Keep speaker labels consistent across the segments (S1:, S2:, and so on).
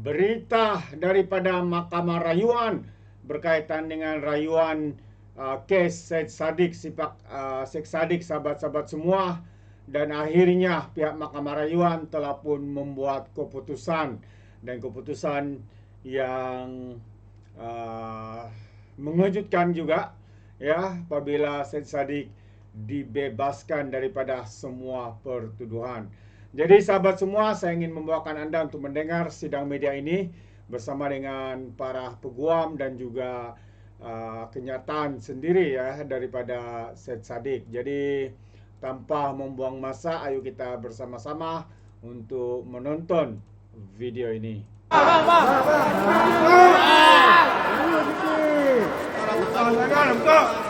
S1: Berita daripada Mahkamah Rayuan berkaitan dengan rayuan uh, kes Syed Saddiq sifat uh, Syed Saddiq sahabat-sahabat semua dan akhirnya pihak Mahkamah Rayuan telah pun membuat keputusan dan keputusan yang uh, mengejutkan juga ya apabila Syed Saddiq dibebaskan daripada semua pertuduhan. Jadi sahabat semua, saya ingin membawakan anda untuk mendengar sidang media ini bersama dengan para peguam dan juga uh, kenyataan sendiri ya daripada Syed Saddiq. Jadi tanpa membuang masa, ayo kita bersama-sama untuk menonton video ini.
S2: pun pun turun turun
S3: Mic, mic, mic, mic. Dekat mic,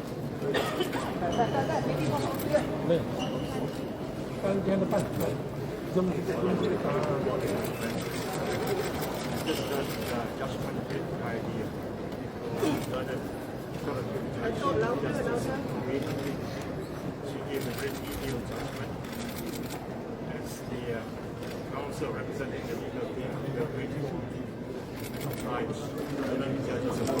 S4: the uh, council representing the legal team, we are grateful to tribes, the learning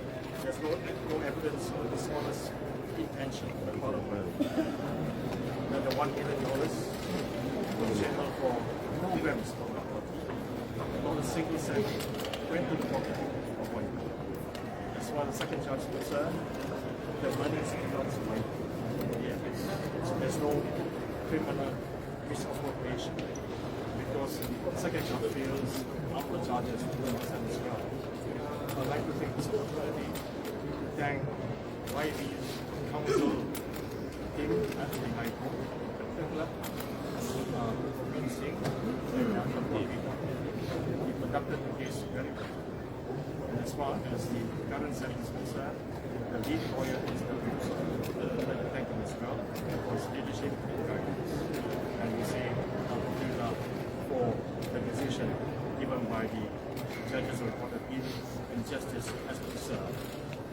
S4: there's no, no evidence of dishonest intention on the part of the one million dollars was channeled for programs of the party. Not a single cent went to the pocket of one. The second charge is concerned, the money is not mine. Yeah, it's, there's no criminal misappropriation because second charge fails after charges the well. I'd like to take this opportunity to thank YB Council team at the High Court, particular uh, Bin Singh and. He conducted the case very well. And as far as the current sentence is concerned, the lead lawyer is the. I'd like to thank him as well for his leadership and guidance. And we say Alhamdulillah for the decision given by the judges of the Court of Appeal and justice as preserved.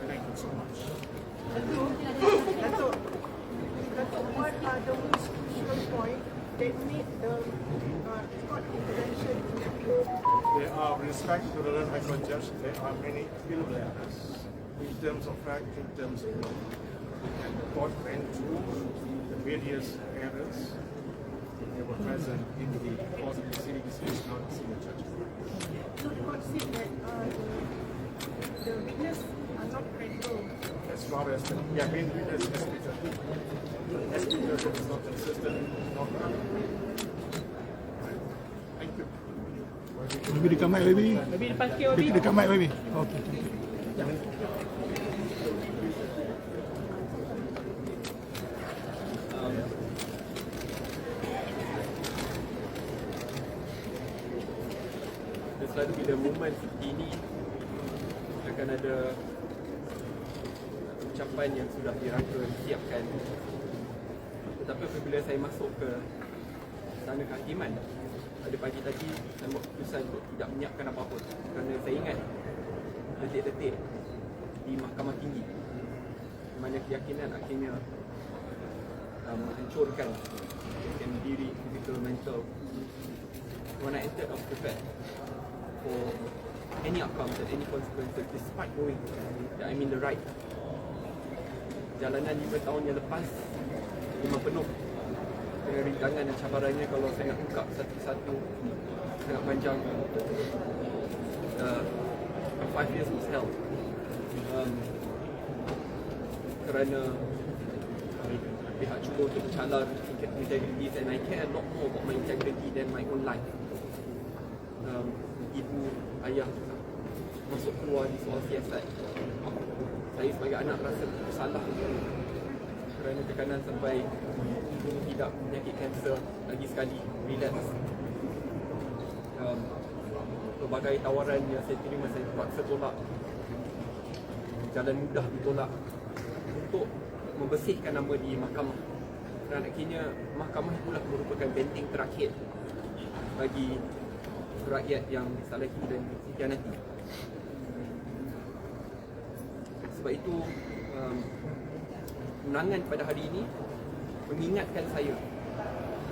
S4: Thank you so much.
S2: Dato' Dato' what are the most crucial point that made the uh, court intervention
S4: There are, with respect to the London High Court judge, there are many appealable errors in terms of fact, in terms of law. And the court went through the various errors that were present in the course of the proceedings, which not seen the judge.
S2: So the court said that uh, the witness are not credible.
S4: As far as the, yeah, main witness, SP Judge. SP Judge is not consistent, not Thank you.
S5: Baby dekat mic baby.
S3: Baby depan sikit,
S5: Baby dekat mic baby. Okey.
S6: Dan selalu bila seperti ini akan ada ucapan yang sudah dirangka, disiapkan. Tetapi apabila saya masuk ke sana kehakiman pada pagi tadi saya buat keputusan untuk tidak menyiapkan apa-apa kerana saya ingat detik-detik di mahkamah tinggi di mana keyakinan akhirnya uh, menghancurkan keyakinan diri, physical, mental when I entered, I was prepared for any outcomes and any consequences despite knowing that I'm in the right. Jalanan 5 tahun yang lepas memang penuh dengan rintangan dan cabarannya kalau saya nak buka satu-satu sangat panjang. Uh, five years was hell. Um, kerana pihak cuba untuk mencalar integrity and I care a lot more about my integrity than my own life. Um, ibu, ayah masuk keluar di soal siasat. Saya sebagai anak rasa bersalah kerana tekanan sampai tidak penyakit kanser lagi sekali relapse. Um, pelbagai tawaran yang saya terima saya terpaksa tolak. Jalan mudah ditolak untuk membersihkan nama di mahkamah. Dan akhirnya mahkamah itulah merupakan benteng terakhir bagi rakyat yang disalahi dan dikhianati. Sebab itu um, undangan pada hari ini mengingatkan saya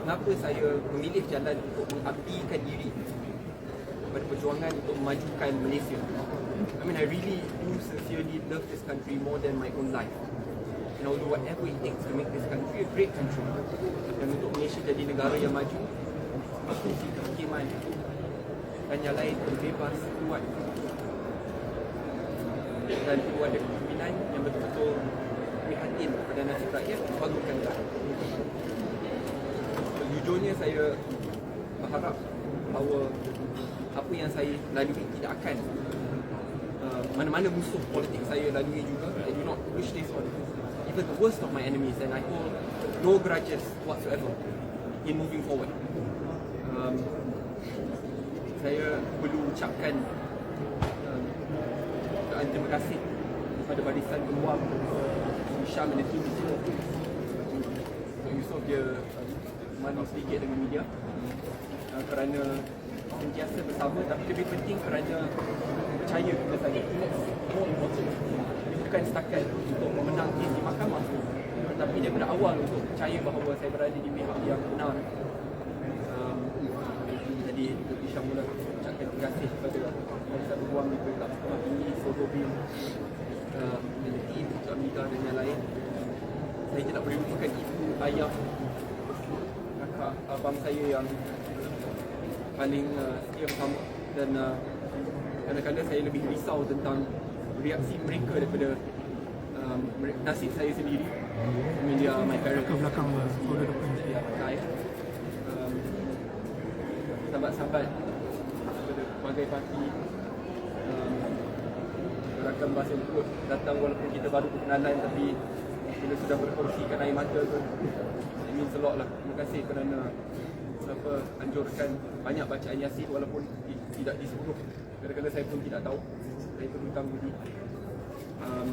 S6: kenapa saya memilih jalan untuk mengabdikan diri pada perjuangan untuk memajukan Malaysia. I mean, I really do sincerely love this country more than my own life. And I'll do whatever it takes to make this country a great country. Dan untuk Malaysia jadi negara yang maju, institusi kehakiman dan yang lain berbebas, kuat. Dan perlu ada kepimpinan yang betul-betul prihatin pada nasib rakyat, bangunkan rakyat. Sejujurnya saya berharap bahawa apa yang saya lalui tidak akan uh, mana-mana musuh politik saya lalui juga I do not wish this on even the worst of my enemies and I hold no grudges whatsoever in moving forward um, saya perlu ucapkan um, ucapkan terima kasih kepada barisan peluang Syam dan tim Untuk Yusof dia um, malu sedikit dengan media. Uh, kerana sentiasa bersama tapi lebih penting kerana percaya kepada saya. Dia bukan setakat untuk memenang kes di mahkamah tetapi dia awal untuk percaya bahawa saya berada di pihak yang benar. Um, jadi Dr. Terima kasih kepada Barisan Peguam di Perintah Mahkamah Tinggi Sodobin uh, dan tim Dr. Amida dan yang lain saya tidak boleh lupakan ibu, ayah kakak, abang saya yang paling uh, setia bersama dan uh, kadang-kadang saya lebih risau tentang reaksi mereka daripada um, nasib saya sendiri they are my parents
S5: Ke belakang lah. Order depan.
S6: Ya, saya um, sahabat-sahabat pelbagai parti um, rakan bahasa turut datang walaupun kita baru perkenalan tapi bila sudah berkongsikan air mata tu. It means a lot lah. Terima kasih kerana apa anjurkan banyak bacaan yasin walaupun ti- tidak disuruh. Kadang-kadang saya pun tidak tahu. Saya berhutang budi um,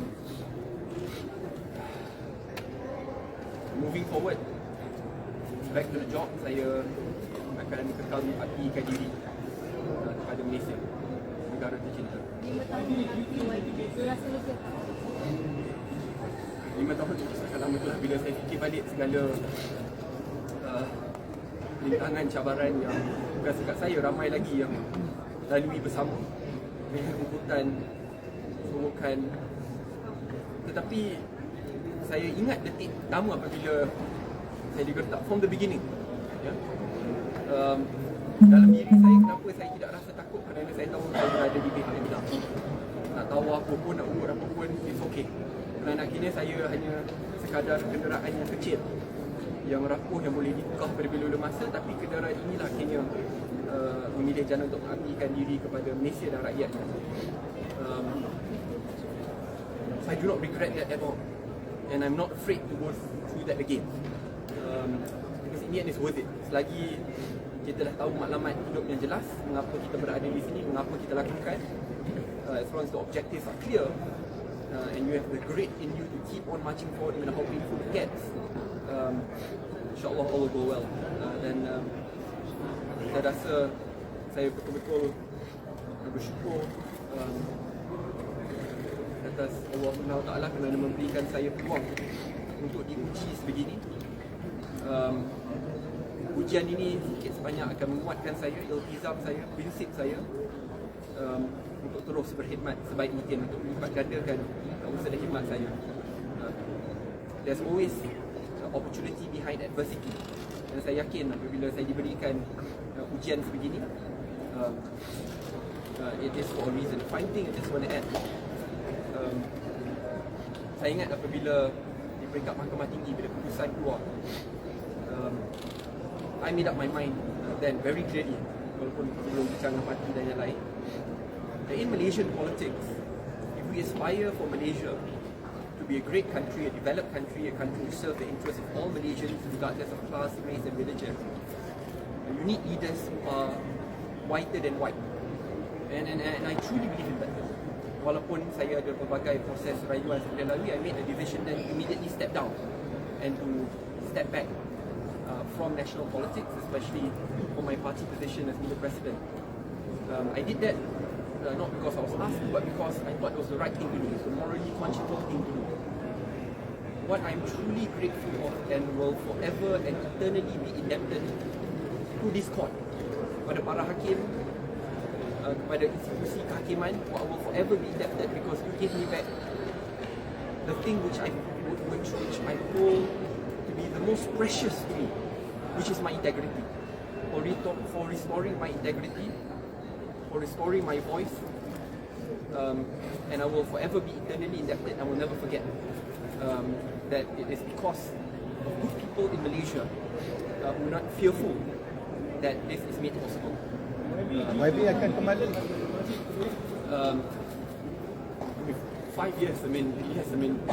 S6: moving forward back to the job saya akan kekal mengabdikan diri uh, kepada Malaysia negara tercinta.
S7: Lima tahun
S6: itu? Sangat lama itulah bila saya fikir balik segala uh, rintangan cabaran yang bukan sekat saya ramai lagi yang lalui bersama. Dengan rubutan surukan tetapi saya ingat detik pertama apabila saya digertak from the beginning ya. um, dalam diri saya kenapa saya tidak rasa takut kerana saya berada di pihak yang benar nak tahu apa pun, nak urut apa pun, it's okay. Kerana akhirnya saya hanya sekadar kenderaan yang kecil yang rapuh yang boleh ditukar pada bila masa tapi kenderaan inilah akhirnya uh, memilih jalan untuk mengabdikan diri kepada Malaysia dan rakyatnya um, I do not regret that at all and I'm not afraid to go through that again. Um, because in the end it's worth it. Selagi kita dah tahu maklumat hidup yang jelas mengapa kita berada di sini mengapa kita lakukan. Uh, as long as the objectives are clear uh, and you have the grit in you to keep on marching forward matter how painful it gets um, insyaAllah all will go well. Uh, dan um, saya rasa saya betul-betul bersyukur um, atas Allah SWT kerana memberikan saya peluang untuk diuji sebegini. Um, ujian ini sikit sebanyak akan menguatkan saya, iltizam saya, prinsip saya um, untuk terus berkhidmat sebaik mungkin untuk melipat gandakan usaha khidmat saya. Uh, there's always opportunity behind adversity. Dan saya yakin apabila saya diberikan uh, ujian sebegini, uh, uh, it is for a reason. Fine thing I just want to add. Um, saya ingat apabila di peringkat mahkamah tinggi bila keputusan keluar, um, I made up my mind then very clearly walaupun belum dengan parti dan yang lain that in Malaysian politics if we aspire for Malaysia to be a great country, a developed country, a country to serve the interests of all Malaysians regardless of class, race and religion you need leaders who are whiter than white. And, and, and I truly believe in that. Walaupun saya ada pelbagai proses rayuan saya lalui I made a decision then immediately step down and to step back from national politics, especially for my party position as leader president. Um, I did that uh, not because I was asked, but because I thought it was the right thing to do, a morally conscientious thing to do. What I'm truly grateful of and will forever and eternally be indebted to this court, kepada para hakim, uh, kepada institusi kehakiman, I will forever be indebted because you gave me back the thing which I which, which I hold to be the most precious to me, which is my integrity. For, reto- for restoring my integrity, for restoring my voice, um, and I will forever be eternally indebted. I will never forget um, that it is because of good people in Malaysia uh, who are not fearful that this is made possible.
S8: YB akan kembali.
S6: um, with five years, I mean, yes, I mean,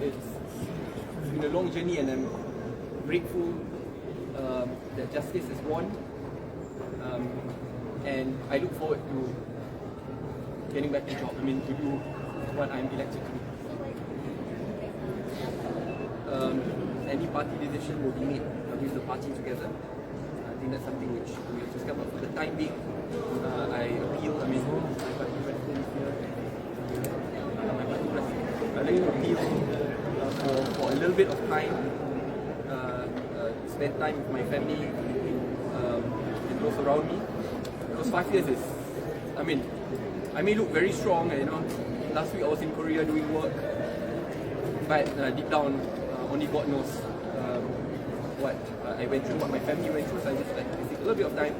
S6: it's, it's been a long journey and I'm grateful um, that justice is won. Um, and I look forward to getting back to job, I mean, to do what I'm elected to do. Um, any party decision will be made uh, with the party together. I think that's something which we have discussed. But for the time being, uh, I appeal, I mean, my party president here. Uh, my party president, I'd like to appeal uh, for, for a little bit of time, spend time with my family um, and those around me. Because five years is, I mean, I may look very strong, you know. Last week I was in Korea doing work, but uh, deep down, uh, only God knows um, what uh, I went through, what my family went through. So I just like take a little bit of time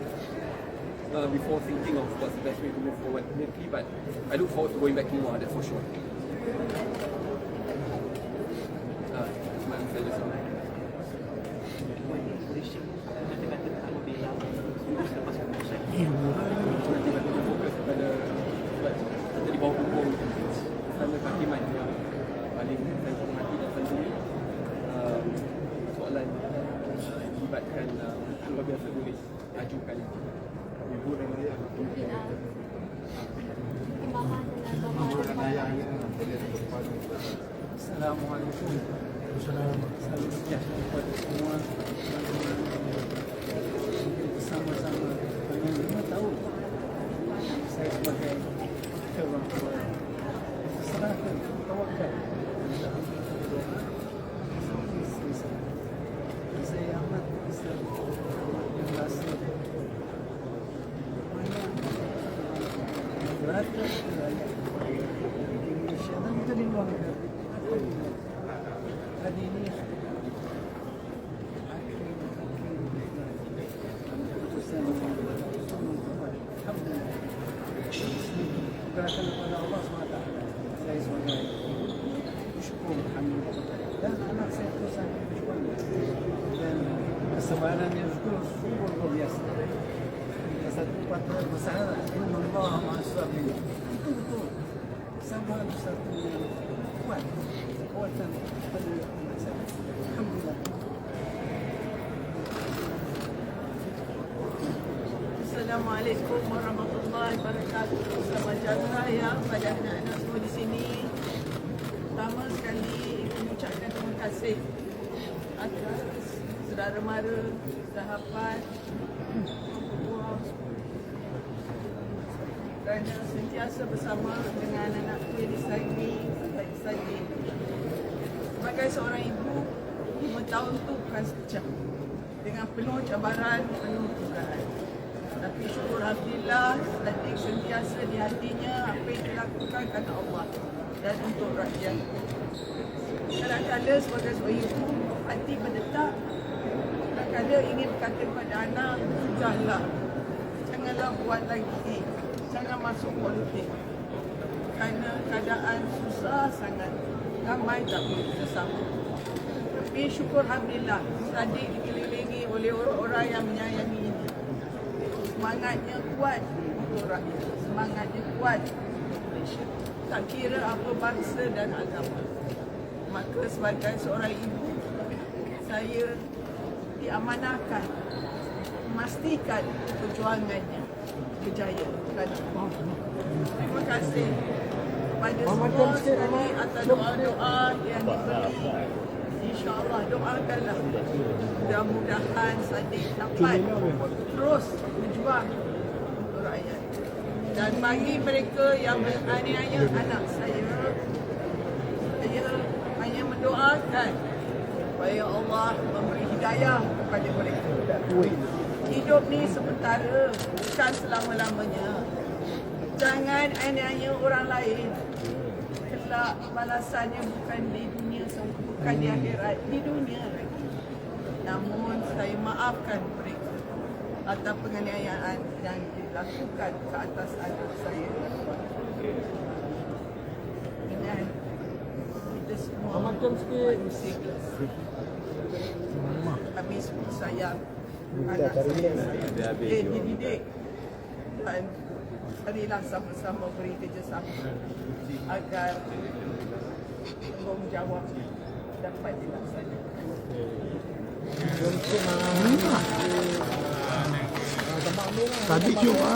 S6: uh, before thinking of what's the best way to move forward politically. But I look forward to going back to that's for sure.
S3: Betul-betul Sabar satu yang kuat Kekuatan pada umat saya Alhamdulillah.
S2: Assalamualaikum warahmatullahi wabarakatuh. Selamat jalan raya pada anak-anak semua di sini. Pertama sekali mengucapkan terima kasih atas saudara mara, sahabat, buah kerana sentiasa bersama dengan anak Feli Saidi Saidi Saidi. Sebagai seorang ibu, lima tahun tu bukan sekejap. dengan penuh cabaran, penuh dugaan. Tapi syukur Alhamdulillah, Sadiq sentiasa di hatinya apa yang dilakukan kerana Allah dan untuk rakyat. Kadang-kadang sebagai seorang ibu, hati berdetak. Kadang-kadang ingin berkata kepada anak, sudahlah. Janganlah buat lagi. Jangan masuk politik. Kerana keadaan susah sangat. Ramai tak boleh bersama. Tapi syukur Alhamdulillah, Sadiq dikelilingi oleh orang-orang yang menyayangi ini. Semangatnya kuat untuk rakyat. Semangatnya kuat Malaysia. Tak kira apa bangsa dan agama. Maka sebagai seorang ibu, saya diamanahkan memastikan perjuangannya berjaya. Terima kasih kepada semua sekali atas doa-doa yang diberi. InsyaAllah doakanlah mudah-mudahan Sadiq dapat terus berjuang untuk rakyat. Dan bagi mereka yang menganiaya anak saya, saya hanya mendoakan supaya Allah memberi hidayah kepada mereka. Hidup ni sementara, bukan selama-lamanya. Jangan aniaya orang lain. Kelak balasannya bukan di dunia, bukan di akhirat, di dunia lagi. Namun saya maafkan mereka atas penganiayaan yang dilakukan ke atas anak saya. Dengan kita semua manusia. Kami semua sayang anak saya. Eh, dididik. Dan marilah sama-sama beri kerjasama agar tanggungjawab dapat dilaksanakan.
S5: Tadi cuma